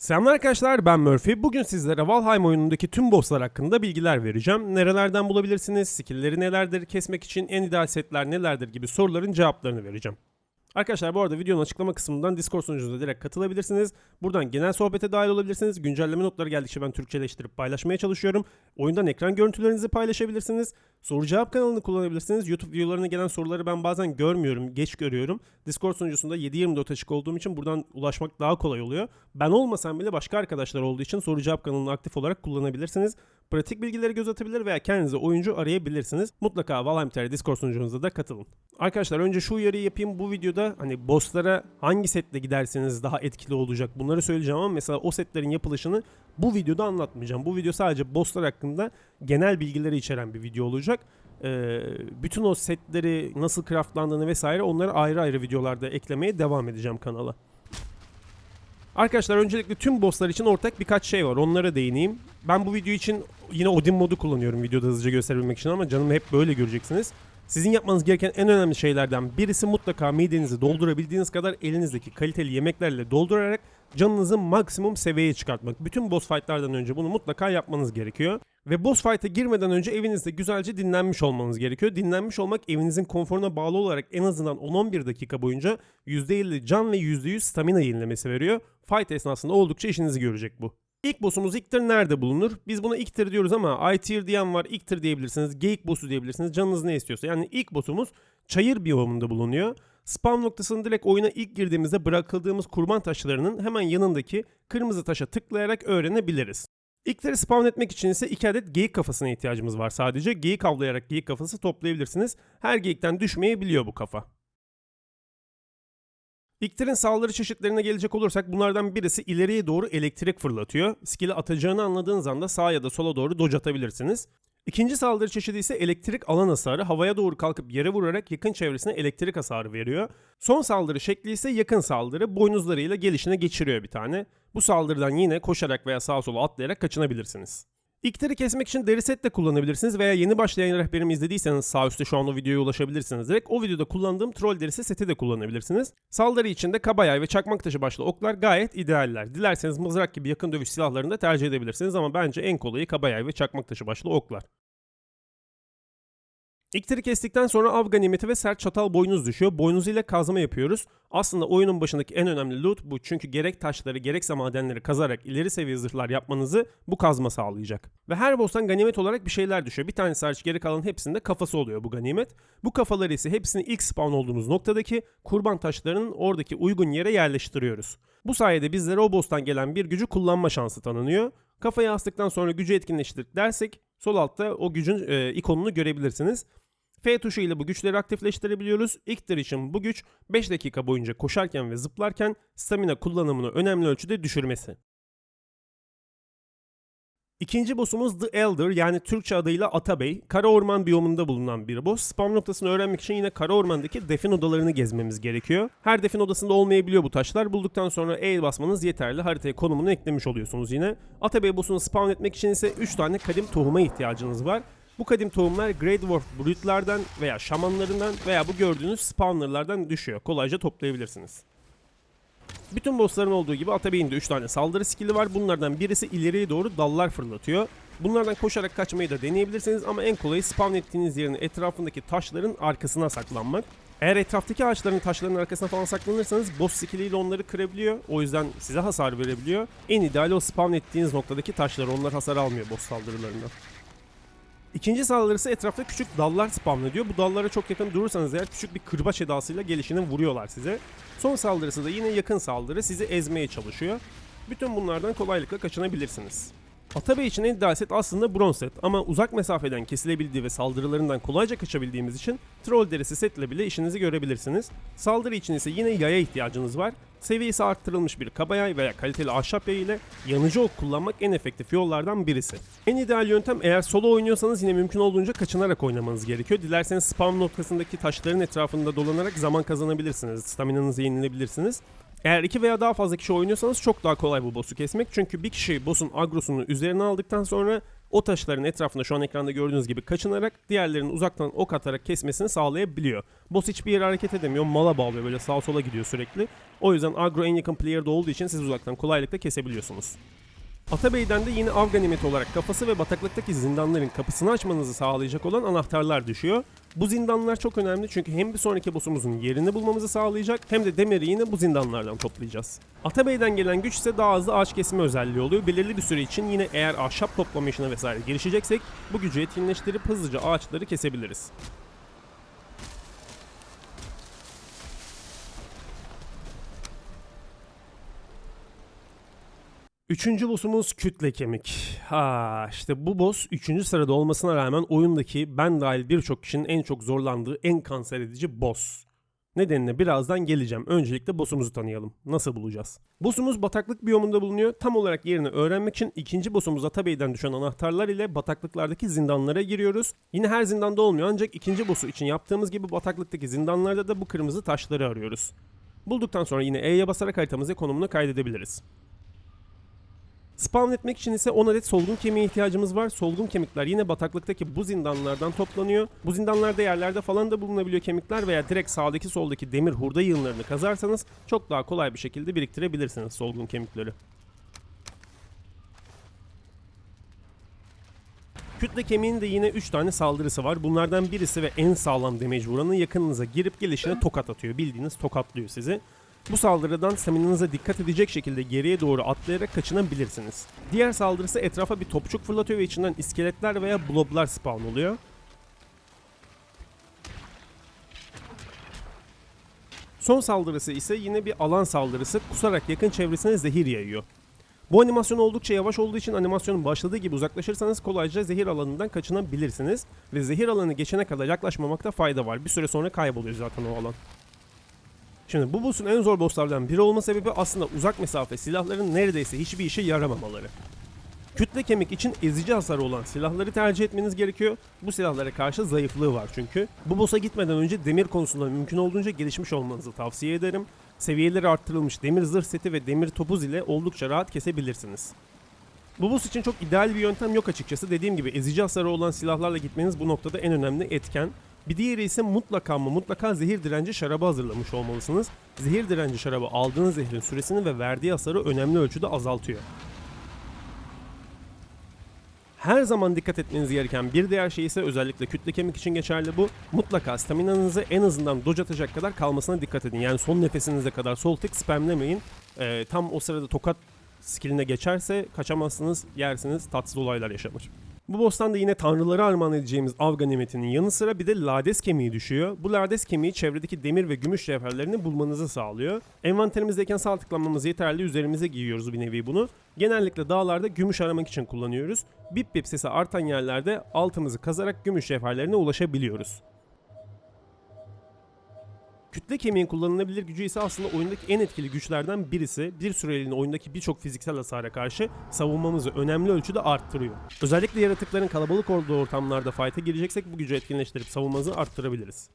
Selamlar arkadaşlar ben Murphy. Bugün sizlere Valheim oyunundaki tüm bosslar hakkında bilgiler vereceğim. Nerelerden bulabilirsiniz, skill'leri nelerdir, kesmek için en ideal setler nelerdir gibi soruların cevaplarını vereceğim. Arkadaşlar bu arada videonun açıklama kısmından Discord sunucunuza direkt katılabilirsiniz. Buradan genel sohbete dahil olabilirsiniz. Güncelleme notları geldikçe ben Türkçeleştirip paylaşmaya çalışıyorum. Oyundan ekran görüntülerinizi paylaşabilirsiniz. Soru cevap kanalını kullanabilirsiniz. YouTube videolarına gelen soruları ben bazen görmüyorum, geç görüyorum. Discord sunucusunda 7-24 açık olduğum için buradan ulaşmak daha kolay oluyor. Ben olmasam bile başka arkadaşlar olduğu için soru cevap kanalını aktif olarak kullanabilirsiniz. Pratik bilgileri göz atabilir veya kendinize oyuncu arayabilirsiniz. Mutlaka Valheim TR Discord sunucumuza da katılın. Arkadaşlar önce şu uyarıyı yapayım. Bu videoda hani bosslara hangi setle giderseniz daha etkili olacak bunları söyleyeceğim ama mesela o setlerin yapılışını bu videoda anlatmayacağım. Bu video sadece bosslar hakkında genel bilgileri içeren bir video olacak. Ee, bütün o setleri nasıl craftlandığını vesaire onları ayrı ayrı videolarda eklemeye devam edeceğim kanala. Arkadaşlar öncelikle tüm bosslar için ortak birkaç şey var. Onlara değineyim. Ben bu video için yine Odin modu kullanıyorum videoda hızlıca gösterebilmek için ama canımı hep böyle göreceksiniz. Sizin yapmanız gereken en önemli şeylerden birisi mutlaka midenizi doldurabildiğiniz kadar elinizdeki kaliteli yemeklerle doldurarak canınızı maksimum seviyeye çıkartmak. Bütün boss fightlardan önce bunu mutlaka yapmanız gerekiyor. Ve boss fight'a girmeden önce evinizde güzelce dinlenmiş olmanız gerekiyor. Dinlenmiş olmak evinizin konforuna bağlı olarak en azından 10-11 dakika boyunca %50 can ve %100 stamina yenilemesi veriyor. Fight esnasında oldukça işinizi görecek bu. İlk boss'umuz Iktir nerede bulunur? Biz buna Iktir diyoruz ama I-tier diyen var, Iktir diyebilirsiniz, Geyik boss'u diyebilirsiniz. Canınız ne istiyorsa. Yani ilk boss'umuz çayır biyomunda bulunuyor. Spawn noktasını direkt oyuna ilk girdiğimizde bırakıldığımız kurban taşlarının hemen yanındaki kırmızı taşa tıklayarak öğrenebiliriz. İlkleri spawn etmek için ise iki adet geyik kafasına ihtiyacımız var sadece. Geyik avlayarak geyik kafası toplayabilirsiniz. Her geyikten düşmeyebiliyor bu kafa. İktirin saldırı çeşitlerine gelecek olursak bunlardan birisi ileriye doğru elektrik fırlatıyor. Skill'i atacağını anladığınız anda sağa ya da sola doğru dodge atabilirsiniz. İkinci saldırı çeşidi ise elektrik alan hasarı. Havaya doğru kalkıp yere vurarak yakın çevresine elektrik hasarı veriyor. Son saldırı şekli ise yakın saldırı. Boynuzlarıyla gelişine geçiriyor bir tane. Bu saldırıdan yine koşarak veya sağa sola atlayarak kaçınabilirsiniz. İktiri kesmek için deri set de kullanabilirsiniz veya yeni başlayan rehberimi izlediyseniz sağ üstte şu an o videoya ulaşabilirsiniz direkt. O videoda kullandığım troll derisi seti de kullanabilirsiniz. Saldırı için de kabayay ve çakmak taşı başlı oklar gayet idealler. Dilerseniz mızrak gibi yakın dövüş silahlarını da tercih edebilirsiniz ama bence en kolayı kabayay ve çakmak taşı başlı oklar. İktiri kestikten sonra av ganimeti ve sert çatal boynuz düşüyor. Boynuz ile kazma yapıyoruz. Aslında oyunun başındaki en önemli loot bu. Çünkü gerek taşları gerekse madenleri kazarak ileri seviye zırhlar yapmanızı bu kazma sağlayacak. Ve her boss'tan ganimet olarak bir şeyler düşüyor. Bir tanesi hariç geri kalan hepsinde kafası oluyor bu ganimet. Bu kafaları ise hepsini ilk spawn olduğunuz noktadaki kurban taşlarının oradaki uygun yere yerleştiriyoruz. Bu sayede bizlere o boss'tan gelen bir gücü kullanma şansı tanınıyor. Kafayı astıktan sonra gücü etkinleştirdik dersek sol altta o gücün e, ikonunu görebilirsiniz. F tuşu ile bu güçleri aktifleştirebiliyoruz. İktir için bu güç 5 dakika boyunca koşarken ve zıplarken stamina kullanımını önemli ölçüde düşürmesi. İkinci boss'umuz The Elder yani Türkçe adıyla Atabey. Kara Orman biyomunda bulunan bir boss. Spam noktasını öğrenmek için yine Kara Orman'daki defin odalarını gezmemiz gerekiyor. Her defin odasında olmayabiliyor bu taşlar. Bulduktan sonra E basmanız yeterli. Haritaya konumunu eklemiş oluyorsunuz yine. Atabey boss'unu spawn etmek için ise 3 tane kadim tohuma ihtiyacınız var. Bu kadim tohumlar Grey Dwarf Brute'lardan veya şamanlarından veya bu gördüğünüz spawnerlardan düşüyor. Kolayca toplayabilirsiniz. Bütün bossların olduğu gibi Atabey'in de 3 tane saldırı skill'i var. Bunlardan birisi ileriye doğru dallar fırlatıyor. Bunlardan koşarak kaçmayı da deneyebilirsiniz ama en kolayı spawn ettiğiniz yerin etrafındaki taşların arkasına saklanmak. Eğer etraftaki ağaçların taşların arkasına falan saklanırsanız boss skilliyle onları kırabiliyor. O yüzden size hasar verebiliyor. En ideali o spawn ettiğiniz noktadaki taşlar. Onlar hasar almıyor boss saldırılarından. İkinci saldırısı etrafta küçük dallar spamlı ediyor. Bu dallara çok yakın durursanız eğer küçük bir kırbaç edasıyla gelişine vuruyorlar size. Son saldırısı da yine yakın saldırı sizi ezmeye çalışıyor. Bütün bunlardan kolaylıkla kaçınabilirsiniz. Atabey için ideal set aslında bronz set ama uzak mesafeden kesilebildiği ve saldırılarından kolayca kaçabildiğimiz için troll derisi setle bile işinizi görebilirsiniz. Saldırı için ise yine yaya ihtiyacınız var. Seviyesi arttırılmış bir kabayay veya kaliteli ahşap yay ile yanıcı ok kullanmak en efektif yollardan birisi. En ideal yöntem eğer solo oynuyorsanız yine mümkün olduğunca kaçınarak oynamanız gerekiyor. Dilerseniz spawn noktasındaki taşların etrafında dolanarak zaman kazanabilirsiniz. Staminanızı yenilebilirsiniz. Eğer iki veya daha fazla kişi oynuyorsanız çok daha kolay bu boss'u kesmek. Çünkü bir kişi boss'un agrosunu üzerine aldıktan sonra o taşların etrafında şu an ekranda gördüğünüz gibi kaçınarak diğerlerinin uzaktan ok atarak kesmesini sağlayabiliyor. Boss hiçbir yere hareket edemiyor. Mala bağlıyor böyle sağa sola gidiyor sürekli. O yüzden agro en yakın player'da olduğu için siz uzaktan kolaylıkla kesebiliyorsunuz. Atabey'den de yine av ganimeti olarak kafası ve bataklıktaki zindanların kapısını açmanızı sağlayacak olan anahtarlar düşüyor. Bu zindanlar çok önemli çünkü hem bir sonraki boss'umuzun yerini bulmamızı sağlayacak hem de demiri yine bu zindanlardan toplayacağız. Atabey'den gelen güç ise daha hızlı ağaç kesme özelliği oluyor. Belirli bir süre için yine eğer ahşap toplama işine vesaire girişeceksek bu gücü etkinleştirip hızlıca ağaçları kesebiliriz. Üçüncü boss'umuz kütle kemik. Ha işte bu boss üçüncü sırada olmasına rağmen oyundaki ben dahil birçok kişinin en çok zorlandığı en kanser edici boss. Nedenine birazdan geleceğim. Öncelikle boss'umuzu tanıyalım. Nasıl bulacağız? Boss'umuz bataklık biyomunda bulunuyor. Tam olarak yerini öğrenmek için ikinci boss'umuz Atabey'den düşen anahtarlar ile bataklıklardaki zindanlara giriyoruz. Yine her zindanda olmuyor ancak ikinci boss'u için yaptığımız gibi bataklıktaki zindanlarda da bu kırmızı taşları arıyoruz. Bulduktan sonra yine E'ye basarak haritamıza konumunu kaydedebiliriz. Spawn etmek için ise 10 adet solgun kemiğe ihtiyacımız var. Solgun kemikler yine bataklıktaki bu zindanlardan toplanıyor. Bu zindanlarda yerlerde falan da bulunabiliyor kemikler veya direkt sağdaki soldaki demir hurda yığınlarını kazarsanız çok daha kolay bir şekilde biriktirebilirsiniz solgun kemikleri. Kütle kemiğin de yine 3 tane saldırısı var. Bunlardan birisi ve en sağlam damage vuranı yakınınıza girip gelişine tokat atıyor. Bildiğiniz tokatlıyor sizi. Bu saldırıdan staminanıza dikkat edecek şekilde geriye doğru atlayarak kaçınabilirsiniz. Diğer saldırısı etrafa bir topçuk fırlatıyor ve içinden iskeletler veya bloblar spawn oluyor. Son saldırısı ise yine bir alan saldırısı kusarak yakın çevresine zehir yayıyor. Bu animasyon oldukça yavaş olduğu için animasyonun başladığı gibi uzaklaşırsanız kolayca zehir alanından kaçınabilirsiniz ve zehir alanı geçene kadar yaklaşmamakta fayda var. Bir süre sonra kayboluyor zaten o alan. Şimdi bu boss'un en zor bosslardan biri olma sebebi aslında uzak mesafe silahların neredeyse hiçbir işe yaramamaları. Kütle kemik için ezici hasarı olan silahları tercih etmeniz gerekiyor. Bu silahlara karşı zayıflığı var çünkü. Bu boss'a gitmeden önce demir konusunda mümkün olduğunca gelişmiş olmanızı tavsiye ederim. Seviyeleri arttırılmış demir zırh seti ve demir topuz ile oldukça rahat kesebilirsiniz. Bu boss için çok ideal bir yöntem yok açıkçası. Dediğim gibi ezici hasarı olan silahlarla gitmeniz bu noktada en önemli etken. Bir diğeri ise mutlaka mı mutlaka zehir direnci şarabı hazırlamış olmalısınız. Zehir direnci şarabı aldığınız zehrin süresini ve verdiği hasarı önemli ölçüde azaltıyor. Her zaman dikkat etmeniz gereken bir diğer şey ise özellikle kütle kemik için geçerli bu. Mutlaka staminanızı en azından dodge atacak kadar kalmasına dikkat edin. Yani son nefesinize kadar sol tık spamlemeyin. Ee, tam o sırada tokat skilline geçerse kaçamazsınız, yersiniz, tatsız olaylar yaşanır. Bu boss'tan da yine tanrılara armağan edeceğimiz av ganimetinin yanı sıra bir de lades kemiği düşüyor. Bu lades kemiği çevredeki demir ve gümüş cevherlerini bulmanızı sağlıyor. Envanterimizdeyken sağ tıklamamız yeterli üzerimize giyiyoruz bir nevi bunu. Genellikle dağlarda gümüş aramak için kullanıyoruz. Bip bip sesi artan yerlerde altımızı kazarak gümüş cevherlerine ulaşabiliyoruz. Kütle kemiğin kullanılabilir gücü ise aslında oyundaki en etkili güçlerden birisi. Bir süreliğine oyundaki birçok fiziksel hasara karşı savunmamızı önemli ölçüde arttırıyor. Özellikle yaratıkların kalabalık olduğu ortamlarda fight'a gireceksek bu gücü etkinleştirip savunmamızı arttırabiliriz.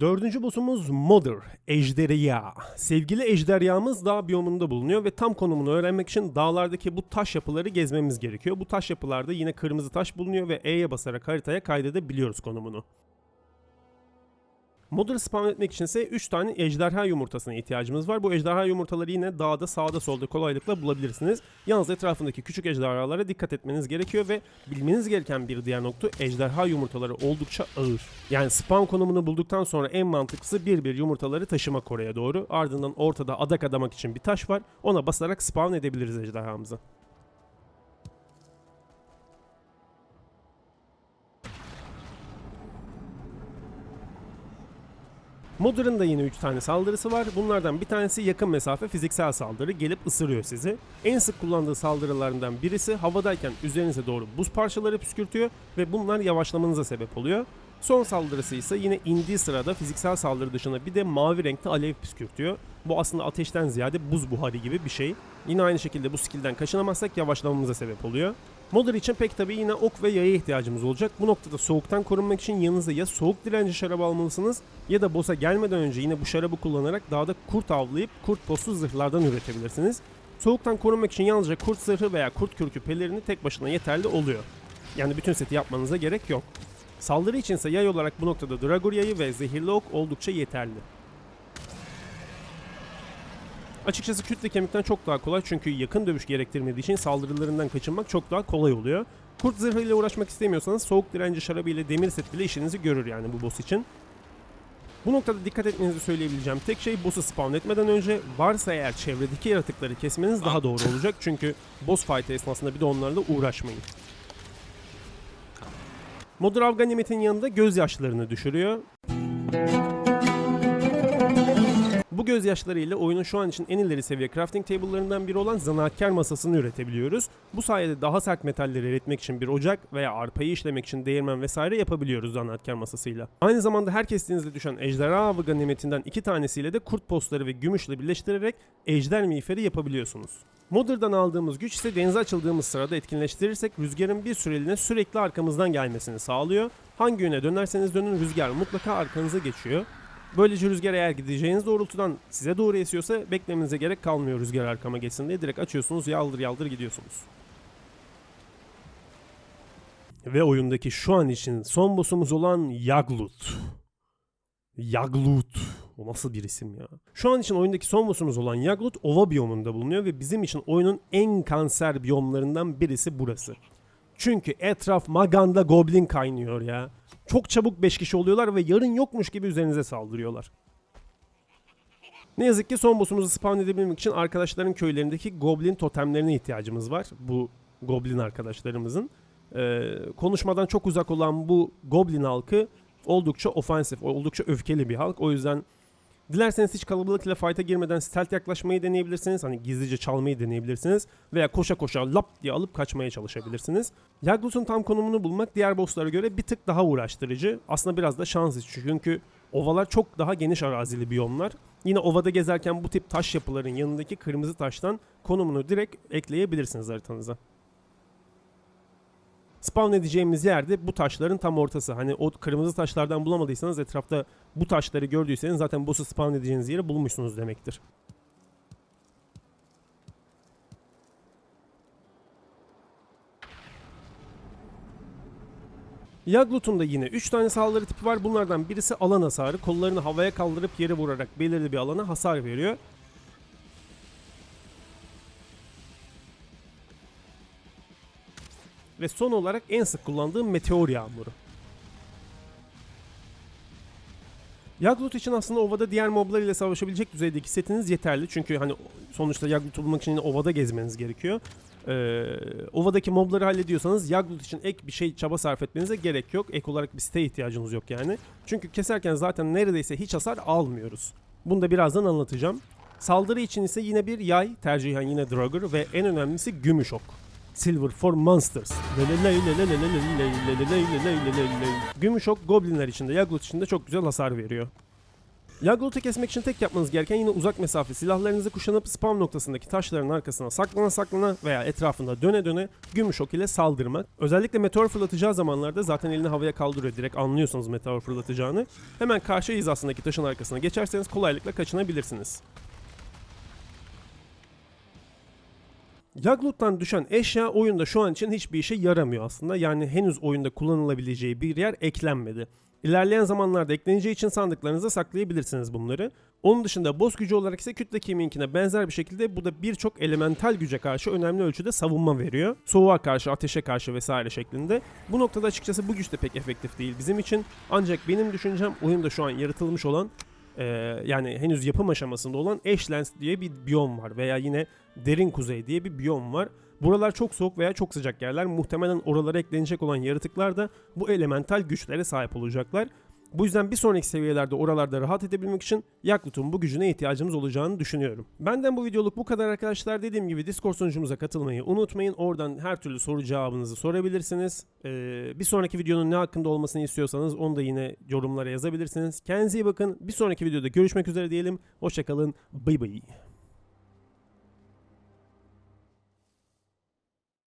Dördüncü boss'umuz Mother, Ejderha. Sevgili ejderhamız dağ biyomunda bulunuyor ve tam konumunu öğrenmek için dağlardaki bu taş yapıları gezmemiz gerekiyor. Bu taş yapılarda yine kırmızı taş bulunuyor ve E'ye basarak haritaya kaydedebiliyoruz konumunu. Modern spawn etmek için ise 3 tane ejderha yumurtasına ihtiyacımız var. Bu ejderha yumurtaları yine dağda sağda solda kolaylıkla bulabilirsiniz. Yalnız etrafındaki küçük ejderhalara dikkat etmeniz gerekiyor ve bilmeniz gereken bir diğer nokta ejderha yumurtaları oldukça ağır. Yani spawn konumunu bulduktan sonra en mantıklısı bir bir yumurtaları taşımak oraya doğru. Ardından ortada adak adamak için bir taş var. Ona basarak spawn edebiliriz ejderhamızı. Modern'ın da yine 3 tane saldırısı var. Bunlardan bir tanesi yakın mesafe fiziksel saldırı. Gelip ısırıyor sizi. En sık kullandığı saldırılarından birisi havadayken üzerinize doğru buz parçaları püskürtüyor ve bunlar yavaşlamanıza sebep oluyor. Son saldırısı ise yine indiği sırada fiziksel saldırı dışında bir de mavi renkte alev püskürtüyor. Bu aslında ateşten ziyade buz buharı gibi bir şey. Yine aynı şekilde bu skillden kaçınamazsak yavaşlamamıza sebep oluyor. Modder için pek tabi yine ok ve yaya ihtiyacımız olacak. Bu noktada soğuktan korunmak için yanınıza ya soğuk direnci şarabı almalısınız ya da boss'a gelmeden önce yine bu şarabı kullanarak dağda kurt avlayıp kurt postu zırhlardan üretebilirsiniz. Soğuktan korunmak için yalnızca kurt zırhı veya kurt kürkü pelerini tek başına yeterli oluyor. Yani bütün seti yapmanıza gerek yok. Saldırı içinse yay olarak bu noktada Dragor yayı ve zehirli ok oldukça yeterli. Açıkçası kütle kemikten çok daha kolay çünkü yakın dövüş gerektirmediği için saldırılarından kaçınmak çok daha kolay oluyor. Kurt zırhıyla uğraşmak istemiyorsanız soğuk direnci şarabı ile demir set bile işinizi görür yani bu boss için. Bu noktada dikkat etmenizi söyleyebileceğim tek şey boss'u spawn etmeden önce varsa eğer çevredeki yaratıkları kesmeniz daha doğru olacak çünkü boss fight esnasında bir de onlarla uğraşmayın. Modrav ganimetin yanında gözyaşlarını düşürüyor. Bu gözyaşlarıyla oyunun şu an için en ileri seviye crafting table'larından biri olan zanaatkar masasını üretebiliyoruz. Bu sayede daha sert metalleri eritmek için bir ocak veya arpayı işlemek için değirmen vesaire yapabiliyoruz zanaatkar masasıyla. Aynı zamanda her kestiğinizde düşen ejderha avı ganimetinden iki tanesiyle de kurt postları ve gümüşle birleştirerek ejder miğferi yapabiliyorsunuz. Modder'dan aldığımız güç ise denize açıldığımız sırada etkinleştirirsek rüzgarın bir süreliğine sürekli arkamızdan gelmesini sağlıyor. Hangi yöne dönerseniz dönün rüzgar mutlaka arkanıza geçiyor. Böylece rüzgar eğer gideceğiniz doğrultudan size doğru esiyorsa beklemenize gerek kalmıyor rüzgar arkama geçsin diye. Direkt açıyorsunuz yaldır yaldır gidiyorsunuz. Ve oyundaki şu an için son boss'umuz olan Yaglut. Yaglut. O nasıl bir isim ya? Şu an için oyundaki son boss'umuz olan Yaglut ova biyomunda bulunuyor ve bizim için oyunun en kanser biyomlarından birisi burası. Çünkü etraf Maganda Goblin kaynıyor ya. Çok çabuk 5 kişi oluyorlar ve yarın yokmuş gibi üzerinize saldırıyorlar. Ne yazık ki son boss'umuzu spawn edebilmek için arkadaşların köylerindeki goblin totemlerine ihtiyacımız var. Bu goblin arkadaşlarımızın. Ee, konuşmadan çok uzak olan bu goblin halkı oldukça ofansif, oldukça öfkeli bir halk. O yüzden dilerseniz hiç kalabalık ile fight'a girmeden stealth yaklaşmayı deneyebilirsiniz. Hani gizlice çalmayı deneyebilirsiniz. Veya koşa koşa lap diye alıp kaçmaya çalışabilirsiniz. Yaglut'un tam konumunu bulmak diğer bosslara göre bir tık daha uğraştırıcı. Aslında biraz da şans işi çünkü ovalar çok daha geniş arazili biyomlar. Yine ovada gezerken bu tip taş yapıların yanındaki kırmızı taştan konumunu direkt ekleyebilirsiniz haritanıza. Spawn edeceğimiz yerde bu taşların tam ortası. Hani o kırmızı taşlardan bulamadıysanız etrafta bu taşları gördüyseniz zaten boss'u spawn edeceğiniz yeri bulmuşsunuz demektir. Yaglut'un da yine 3 tane saldırı tipi var. Bunlardan birisi alan hasarı. Kollarını havaya kaldırıp yere vurarak belirli bir alana hasar veriyor. Ve son olarak en sık kullandığım meteor yağmuru. Yaglut için aslında ovada diğer moblar ile savaşabilecek düzeydeki setiniz yeterli. Çünkü hani sonuçta Yaglut'u bulmak için ovada gezmeniz gerekiyor. Ee, ovadaki mobları hallediyorsanız Yaglut için ek bir şey çaba sarf etmenize gerek yok. Ek olarak bir siteye ihtiyacınız yok yani. Çünkü keserken zaten neredeyse hiç hasar almıyoruz. Bunu da birazdan anlatacağım. Saldırı için ise yine bir yay, tercihen yine Draugr ve en önemlisi gümüş ok. Silver for Monsters. Gümüş ok goblinler için de Yaglut için de çok güzel hasar veriyor. Yaglut'u kesmek için tek yapmanız gereken yine uzak mesafe silahlarınızı kuşanıp spam noktasındaki taşların arkasına saklana saklana veya etrafında döne döne gümüş ok ile saldırmak. Özellikle meteor fırlatacağı zamanlarda zaten elini havaya kaldırıyor direkt anlıyorsanız meteor fırlatacağını. Hemen karşı hizasındaki taşın arkasına geçerseniz kolaylıkla kaçınabilirsiniz. Yaglut'tan düşen eşya oyunda şu an için hiçbir işe yaramıyor aslında. Yani henüz oyunda kullanılabileceği bir yer eklenmedi. İlerleyen zamanlarda ekleneceği için sandıklarınıza saklayabilirsiniz bunları. Onun dışında boss gücü olarak ise kütle kemiğinkine benzer bir şekilde bu da birçok elemental güce karşı önemli ölçüde savunma veriyor. Soğuğa karşı, ateşe karşı vesaire şeklinde. Bu noktada açıkçası bu güç de pek efektif değil bizim için. Ancak benim düşüncem oyunda şu an yaratılmış olan e, yani henüz yapım aşamasında olan Ashlands diye bir biyom var veya yine Derin Kuzey diye bir biyom var. Buralar çok soğuk veya çok sıcak yerler. Muhtemelen oralara eklenecek olan yaratıklar da bu elemental güçlere sahip olacaklar. Bu yüzden bir sonraki seviyelerde oralarda rahat edebilmek için Yaklut'un bu gücüne ihtiyacımız olacağını düşünüyorum. Benden bu videoluk bu kadar arkadaşlar. Dediğim gibi Discord sunucumuza katılmayı unutmayın. Oradan her türlü soru cevabınızı sorabilirsiniz. Ee, bir sonraki videonun ne hakkında olmasını istiyorsanız onu da yine yorumlara yazabilirsiniz. Kendinize iyi bakın. Bir sonraki videoda görüşmek üzere diyelim. Hoşçakalın. Bay bay.